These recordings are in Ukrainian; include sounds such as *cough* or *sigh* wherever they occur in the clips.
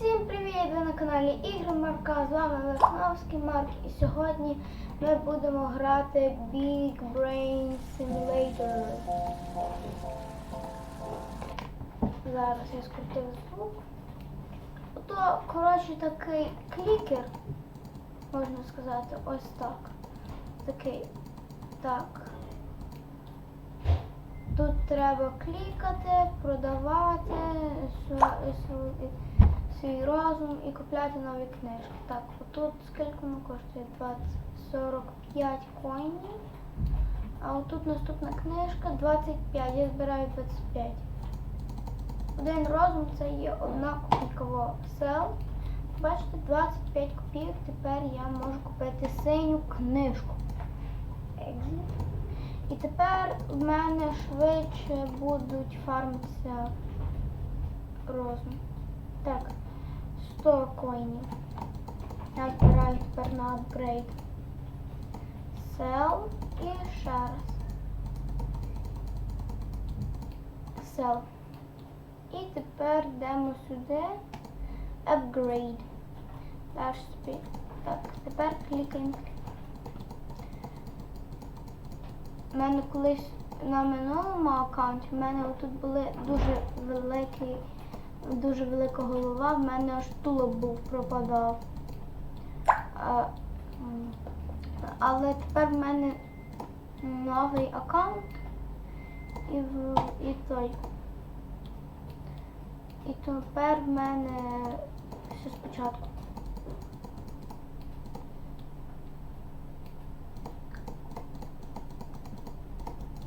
Всім привіт! Ви на каналі Ігри Марка. З вами Верхновський Марк. І сьогодні ми будемо грати Big Brain Simulator. Зараз я скрутив звук. Ото, коротше, такий клікер, можна сказати, ось так. Такий. Так. Тут треба клікати, продавати свій, розум і купляти нові книжки. Так, отут скільки воно коштує? 20, 45 коїнів. А отут наступна книжка 25. Я збираю 25. Один розум це є одна копійкова сел. Бачите, 25 копійок. Тепер я можу купити синю книжку. І тепер в мене швидше будуть фармитися розум. Так, 100 коїнів. Я збираю тепер на апгрейд. Sell і ще раз. Sell. І тепер йдемо сюди. Upgrade. Dash speed. Так, тепер клікаємо. У мене колись на минулому аккаунті в мене тут були дуже великі, дуже велика голова, в мене аж тулуб був пропадав. Але тепер в мене новий аккаунт і, в, і той. І тепер в мене все спочатку.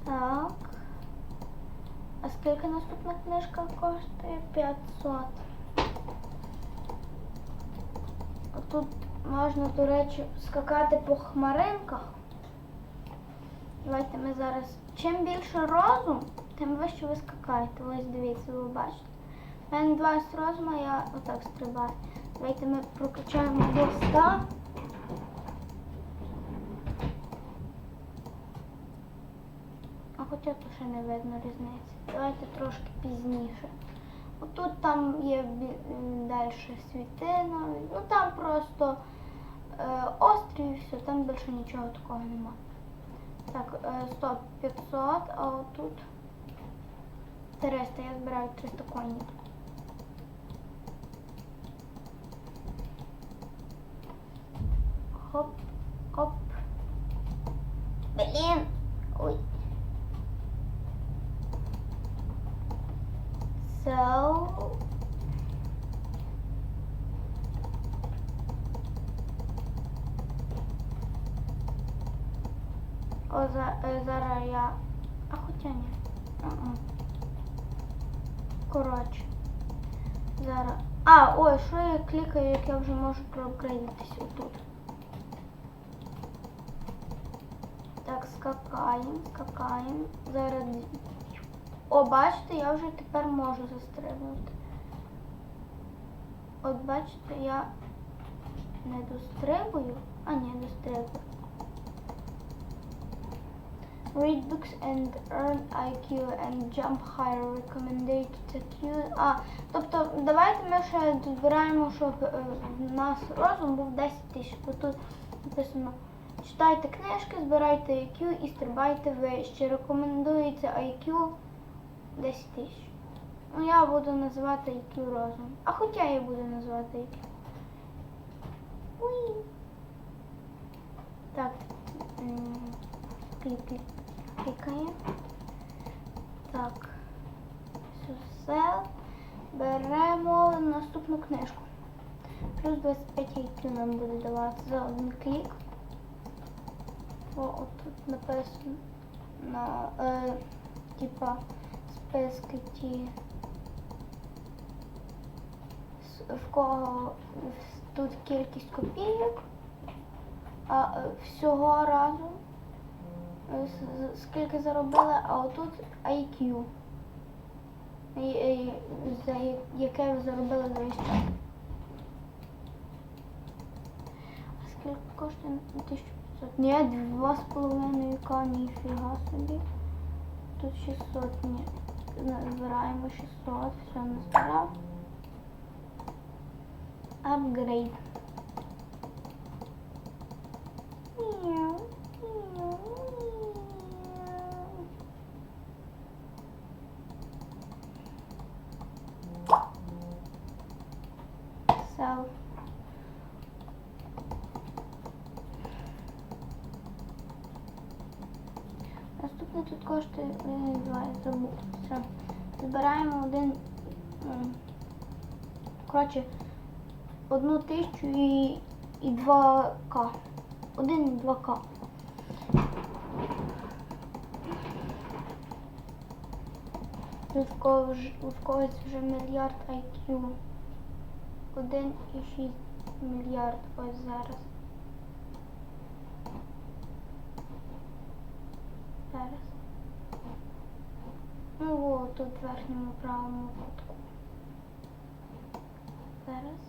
Так. Скільки наступна книжка коштує? 500. Тут можна, до речі, скакати по хмаринках. Давайте ми зараз. Чим більше розум, тим вище ви скакаєте. Ось дивіться, ви бачите. У мене 20 розуму, я отак стрибаю. Давайте ми прокачаємо до 100. А хоча тут ще не видно різниці. Давайте трошки пізніше. Отут там є далі світина. Ну там просто е, острів і все, там більше нічого такого нема. Так, е, 100, 500, а отут 300, я збираю 300 коїнів. Хоп, хоп. Блін. Ой. So О, за, е, зараз я. А хоча ні. М-м. Коротше. Зараз. А, ой, що я клікаю, як я вже можу проапгрейдитись отут. Так, скакаємо, скакаємо. Зараз. О, бачите, я вже тепер можу застрибнути. От бачите, я не дострибую, а ні, дострибую. Read books and earn IQ and jump higher. Recommended Q. А, тобто давайте ми ще збираємо, щоб е, в нас розум був 10 тисяч. Бо тут написано читайте книжки, збирайте IQ і стрибайте вище. Рекомендується IQ 10 тисяч. Ну я буду називати IQ розум. А хоча я буду називати IQ. Уй. Так. м, Клікає. Так. Все. Беремо наступну книжку. Плюс 25 IQ нам буде давати за один клік. О, отут написано на е, типа списки ті, в кого тут кількість копійок, а е, всього з- скільки заробили, а отут IQ, за яке ви заробили за весь час. А скільки коштує 1500? Ні, 2,5к, ніфіга собі. Тут 600, ні. Збираємо 600, все назбирав. Апгрейд. Self. Наступне тут коштує е, два, забув. Все. Збираємо один. Коротше, одну тисячу і, і 2К. Один і 2К. Тут в когось вже мільярд IQ. 1,6 мільярд ось зараз. Зараз. Ну о, тут в верхньому правому кутку. Зараз.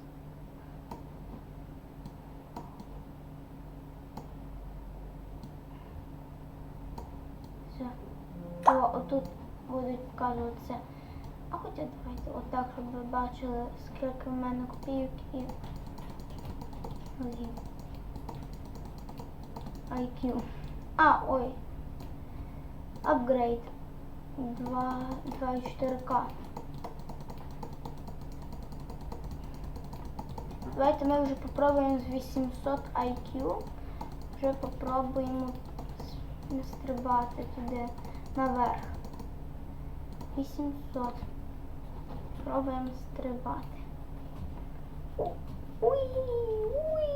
Все. О, отут будуть показуватися. Давайте отак, щоб ви бачили, скільки в мене копійок і голів. IQ. А, ой. Апгрейд. 2, 2,4К. Давайте ми вже попробуємо з 800 IQ. Вже попробуємо стрибати туди наверх. 800. Пробуємо стрибати. Уй, уй, уй.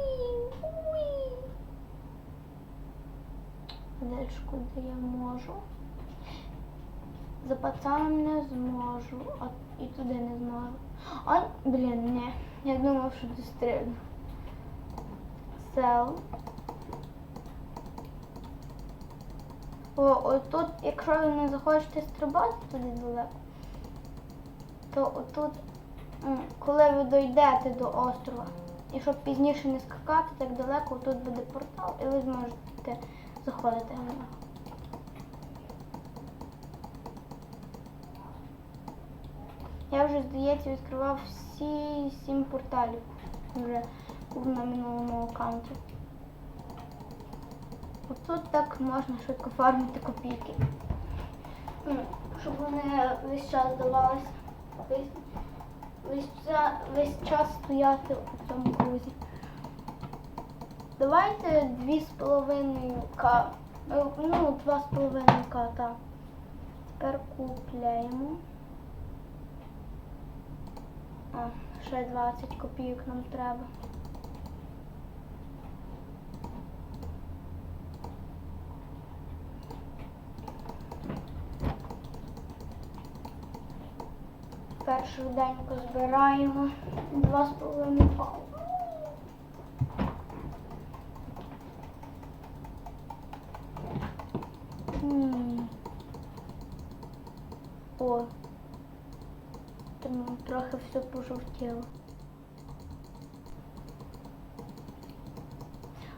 Далі куди я можу. За пацаном не зможу, а і туди не зможу. Ай, блін, ні. Я думав, що дострибну. Сел. О, отут, якщо ви не захочете стрибати туди далеко, то отут, коли ви дойдете до острова, і щоб пізніше не скакати так далеко, тут буде портал, і ви зможете заходити в нього. Я вже, здається, відкривав всі сім порталів вже на минулому аккаунті. Отут так можна швидко фармити копійки. Щоб вони весь час давалися. Весь, весь, час стояти у цьому крузі. Давайте 2,5к. Е, Ну, 2,5к, так. Тепер купляємо. А, ще 20 копійок нам треба. Першу деньку збираємо два з половиною пау. О, там трохи все пожовтіло.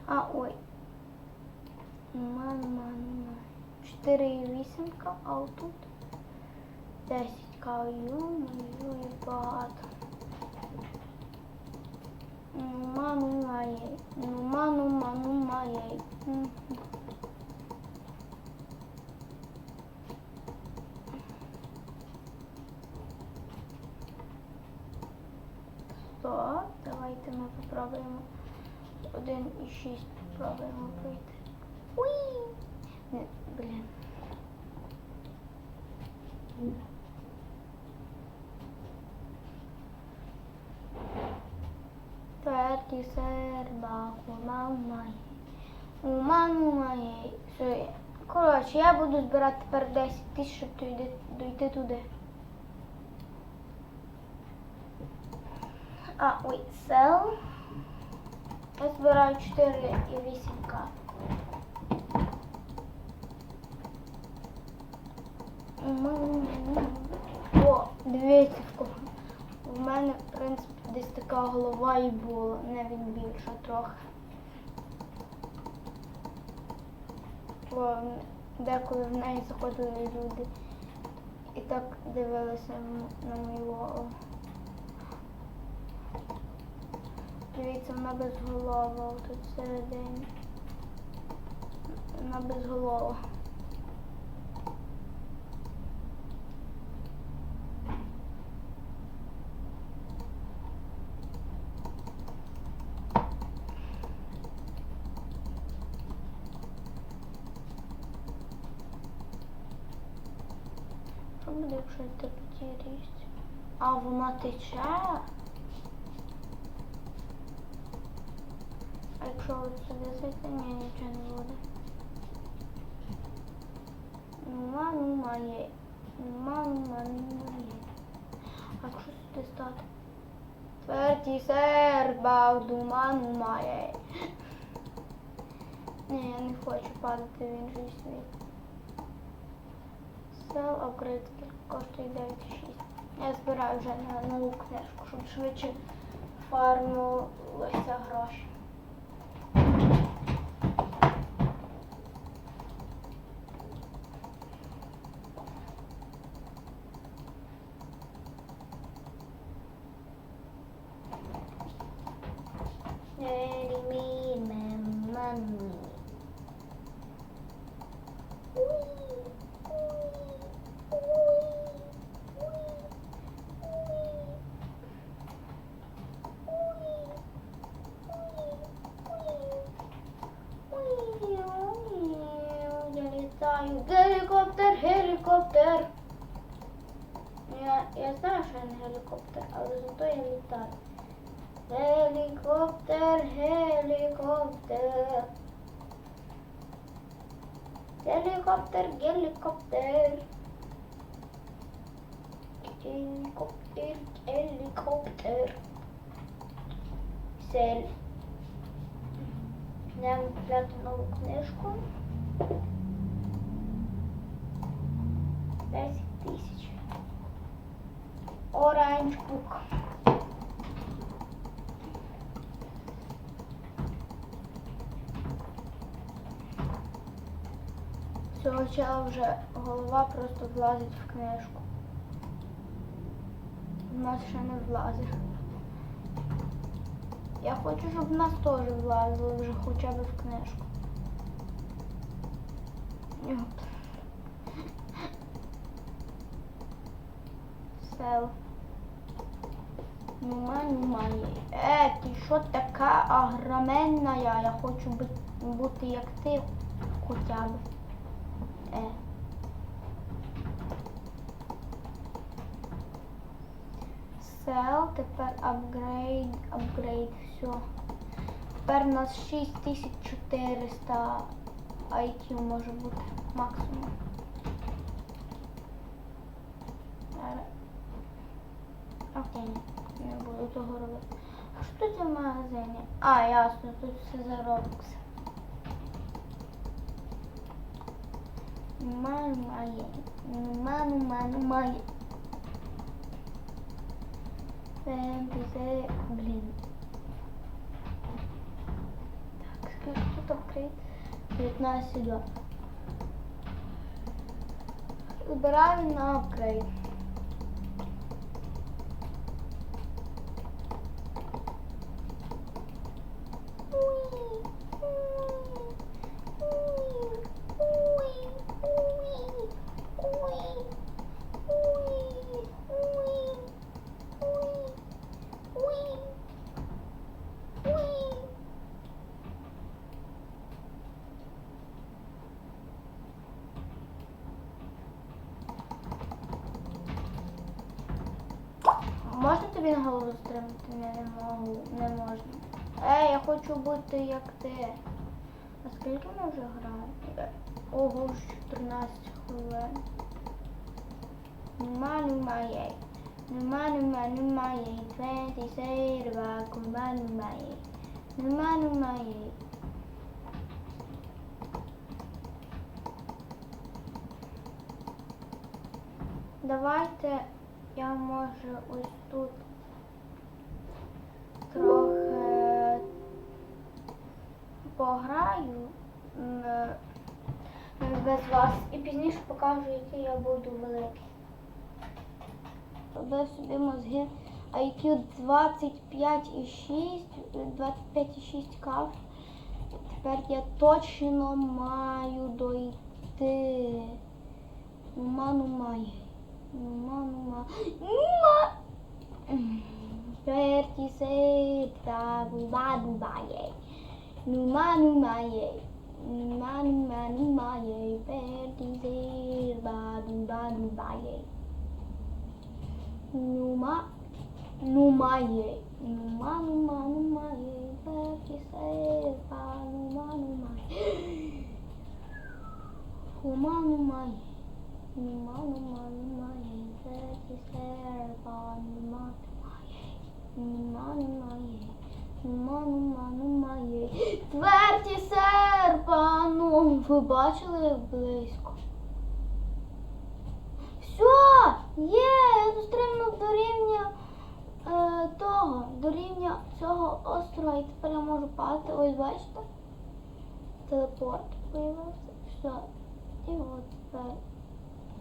А, ой. Ман, ман, ман. 4,8, а отут 10 каю, мою і багато. Ну. Ну, ману, ману моєї. Мгм. Сто. Давайте ми попробуємо. 1,6 попробуємо пройти. Уй! Не, блін. Тверді серба, у моєї. У маму. Все. Коротше, я буду збирати тепер 10 тисяч, щоб дойти, туди. А, ой, сел. Я збираю 4,8к. О, дивіться, в мене, в принципі, десь така голова і була, навіть більша трохи. Бо деколи в неї заходили люди і так дивилися на мою голову. Дивіться, вона безголова тут всередині. Вона безголова. Що буде, якщо такі рість? А вона тече? А якщо сюди зайти, ні, нічого не буде. Нема, нема є. Нема, нема, нема є. А якщо сюди стати? Тверді серба, дума, нема є. *laughs* Ні, я не хочу падати в інший світ. Апгрейд скільки коштує 9,6. Я збираю вже на нову книжку, щоб швидше фармилися гроші. зато я літаю. Гелікоптер, гелікоптер. Гелікоптер, гелікоптер. Гелікоптер, гелікоптер. Сель. Підемо купляти нову книжку. 10 тисяч. Orange Book. Чела вже голова просто влазить в книжку. У нас ще не влазить. Я хочу, щоб в нас теж влазило вже хоча б в книжку. Сел. Нема, немає. Е, ти що така огроменна я? Хочу бути як ти хоча б. Сел, тепер апгрейд, апгрейд, все. Тепер у нас 6400 IQ може бути максимум. Е, Окей, не буду того робити. А що тут в магазині? А, ясно, тут все за. Нема, немає. Нема, нема, немає. Це, це, блін. Так, скільки тут апгрейд? 19 2. Збираю на апгрейд. На голову стримати? Ні, не можу, не можна. Ей, я хочу бути як ти. А скільки ми вже граємо? Ого, вже 14 хвилин. Нема, немає. Нема, нема, немає. 20 серва, кума немає. Нема, немає. Давайте я може ось тут трохи пограю е, без вас і пізніше покажу, який я буду великий. Робив собі мозги IQ 25,6, 25,6 каф. Тепер я точно маю дойти. Нума, нумає. Нума, нума. Нума! Drepti seita nuba nuba ye. Numa numa ye. Numa numa numa ye. Perti serba nuba nuba ye. Numa numa ye. Numa numa numa ye. Ви бачили близько? Все, є, я дострибнув до рівня е, того, до рівня цього острова і тепер я можу падати. Ось бачите? Телепорт появився. Все. І от тепер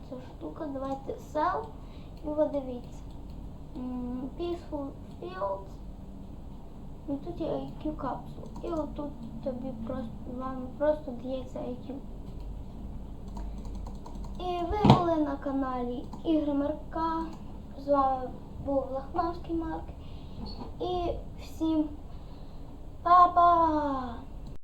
ця штука. Давайте сел. І от дивіться. Peaceful Fields. І тут є IQ капсул. І отут тобі просто вам просто дається IQ. І ви були на каналі Ігри Марка. З вами був Лахманський Марк. І всім па-па!